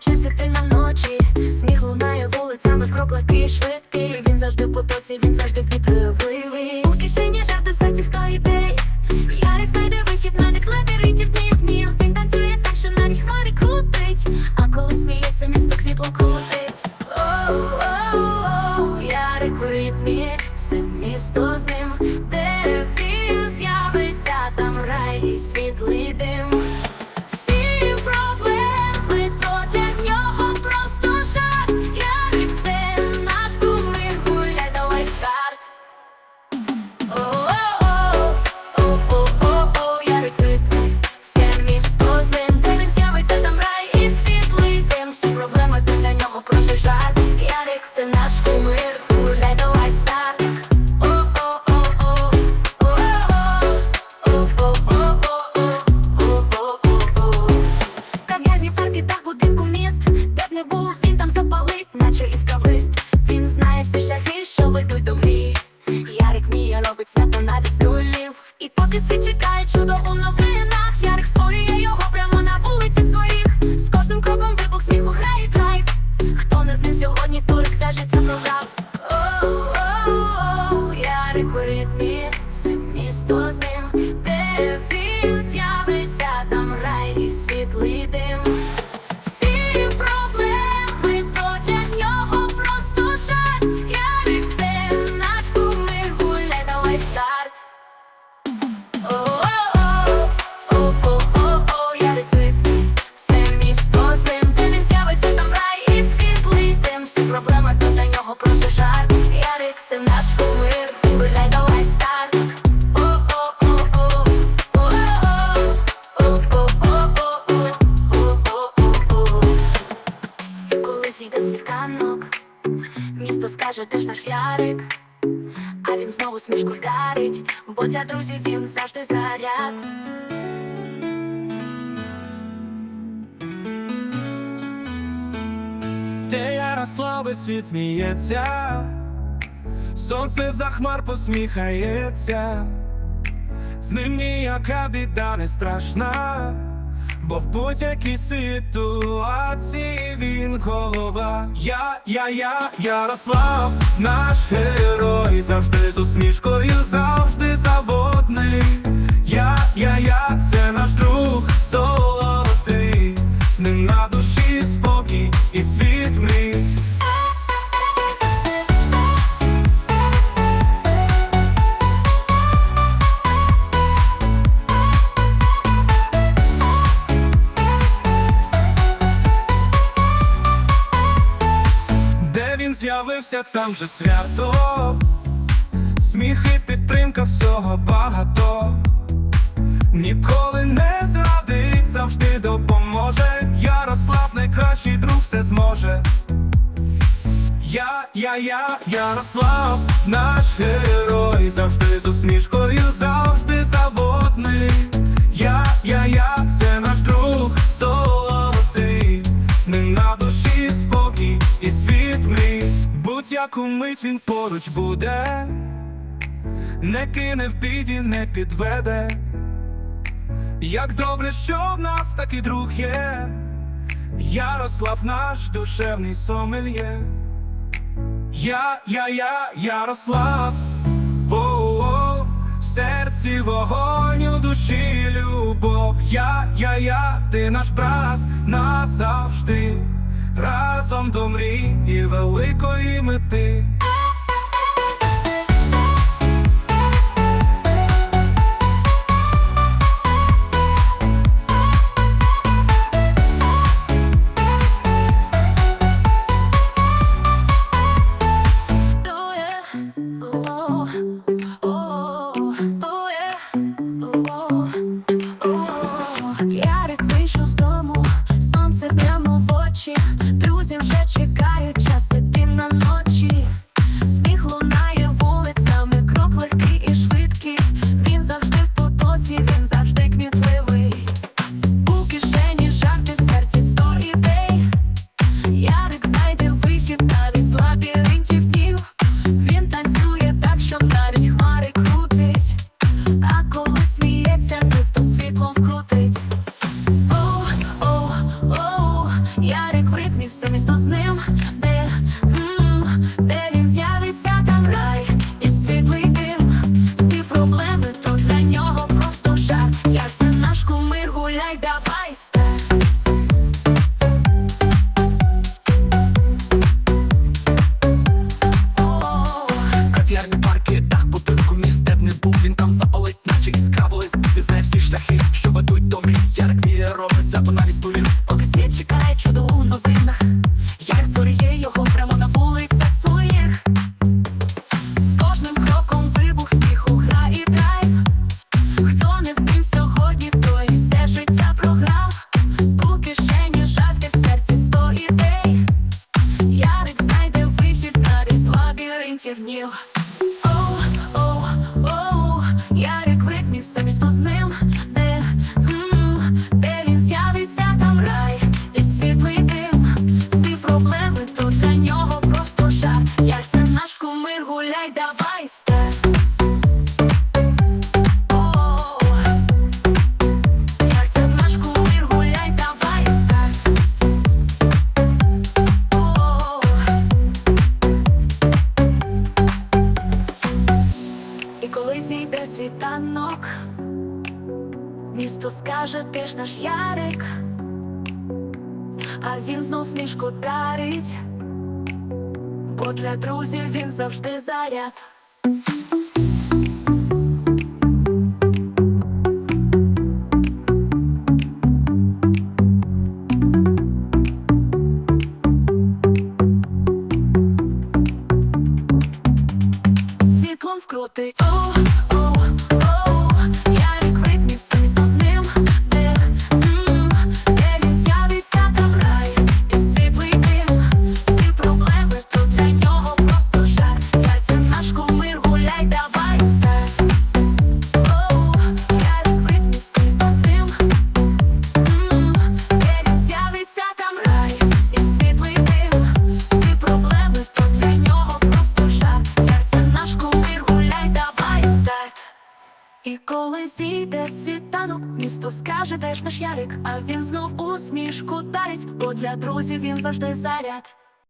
ти на ночі. Сміх лунає вулицями, крок легкий, швидкий. Він завжди в потоці, він завжди підливий. У кишені жарти в серці сто ідей. Ярик знайде вихід на них лабіринтів днів. Він танцює так, що навіть хмари крутить. А коли сміється, місто світло крутить. Наш Ярик. А він знову смішку дарить, бо для друзів він завжди заряд. Де Ярослави світ сміється, сонце за хмар посміхається, з ним ніяка біда не страшна, бо в будь-якій ситуації він голова. Я, я, я, Ярослав, наш герой, завжди з усмішкою, завжди заводний. Я, я, я, він там же свято, сміх і підтримка всього багато. Ніколи не зрадить, завжди допоможе. Ярослав найкращий друг все зможе. Я, я, я, Ярослав, наш герой, завжди з усмішкою, завжди заводний. Мить він поруч буде, не кине в біді, не підведе. Як добре, що в нас такий друг є, Ярослав наш душевний сомельє. Я, я, я, Ярослав, воу, в серці вогонь у душі любов. Я, я, я, ти наш брат назавжди, разом до мрії великої мети. el parque О, о, о, оу, я рекрикнів все місто з ним. скаже, ти ж наш ярик, а він знов смішку дарить, бо для друзів він завжди заряд. Віклом вкрутить. сійде світанок, місто скаже, де ж наш ярик, а він знов усмішку дарить, бо для друзів він завжди заряд.